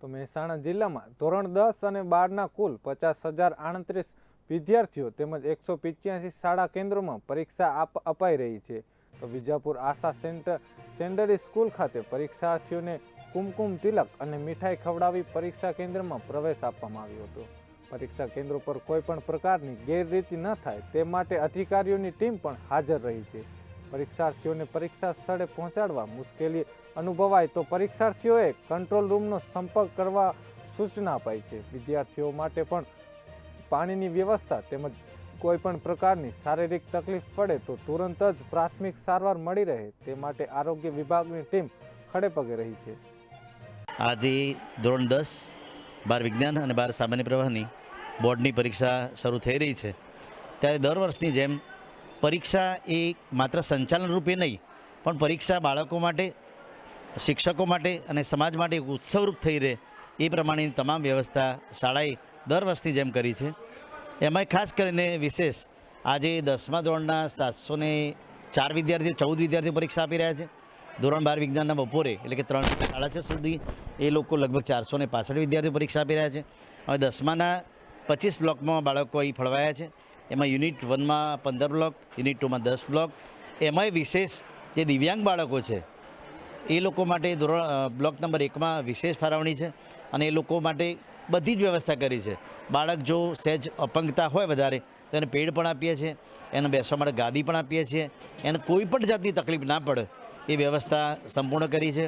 તો મહેસાણા જિલ્લામાં ધોરણ દસ અને બારના કુલ પચાસ હજાર આડત્રીસ વિદ્યાર્થીઓ તેમજ એકસો પિચ્યાસી શાળા કેન્દ્રોમાં પરીક્ષા અપાઈ રહી છે. તો Vijapur Asha centre, secondary school ખાતે પરીક્ષાર્થીઓને કુમકુમ તિલક અને મીઠાઈ ખવડાવી પરીક્ષા કેન્દ્રમાં પ્રવેશ આપવામાં આવ્યો હતો. પરીક્ષા કેન્દ્રો પર કોઈ પણ પ્રકારની ગેરરીતિ ન થાય તે માટે અધિકારીઓની ટીમ પણ હાજર રહી છે. પરીક્ષાર્થીઓને પરીક્ષા સ્થળે પહોંચાડવા મુશ્કેલી અનુભવાય તો પરીક્ષાર્થીઓએ કંટ્રોલ રૂમનો સંપર્ક કરવા સૂચના અપાઈ છે. વિદ્યાર્થીઓ માટે પણ પાણીની વ્યવસ્થા તેમજ કોઈ પણ પ્રકારની શારીરિક તકલીફ પડે તો તુરંત જ પ્રાથમિક સારવાર મળી રહે. તે માટે આરોગ્ય વિભાગની ટીમ ખડે પગે રહી છે. આજે ધોરણ દસ, બાર વિજ્ઞાન અને બાર સામાન્ય પ્રવાહની બોર્ડની પરીક્ષા શરૂ થઈ રહી છે. ત્યારે દર વર્ષની જેમ પરીક્ષા એ માત્ર સંચાલન રૂપે નહીં, પણ પરીક્ષા બાળકો માટે, શિક્ષકો માટે અને સમાજ માટે એક ઉત્સવરૂપ થઈ રહે એ પ્રમાણેની તમામ વ્યવસ્થા શાળાએ દર વર્ષની જેમ કરી છે. એમાંય ખાસ કરીને વિશેષ આજે દસમા ધોરણના સાતસો ને ચાર વિદ્યાર્થીઓ, ચૌદ વિદ્યાર્થીઓ પરીક્ષા આપી રહ્યા છે. ધોરણ બાર વિજ્ઞાનના બપોરે એટલે કે ત્રણ સાડા છ સુધી એ લોકો લગભગ ચારસો ને પાસઠ વિદ્યાર્થીઓ પરીક્ષા આપી રહ્યા છે. હવે દસમાના પચીસ બ્લોકમાં બાળકો અહીં ફળવાયા છે. એમાં યુનિટ વનમાં પંદર બ્લોક, યુનિટ ટુમાં દસ બ્લોક. એમાંય વિશેષ જે દિવ્યાંગ બાળકો છે, એ લોકો માટે ધોરણ બ્લોક નંબર એકમાં વિશેષ ફાળવણી છે અને એ લોકો માટે બધી જ વ્યવસ્થા કરી છે. બાળક જો સહેજ અપંગતા હોય વધારે, તો એને પેડ પણ આપીએ છીએ, એને બેસવા માટે ગાદી પણ આપીએ છીએ, એને કોઈ પણ જાતની તકલીફ ના પડે, એ વ્યવસ્થા સંપૂર્ણ કરી છે.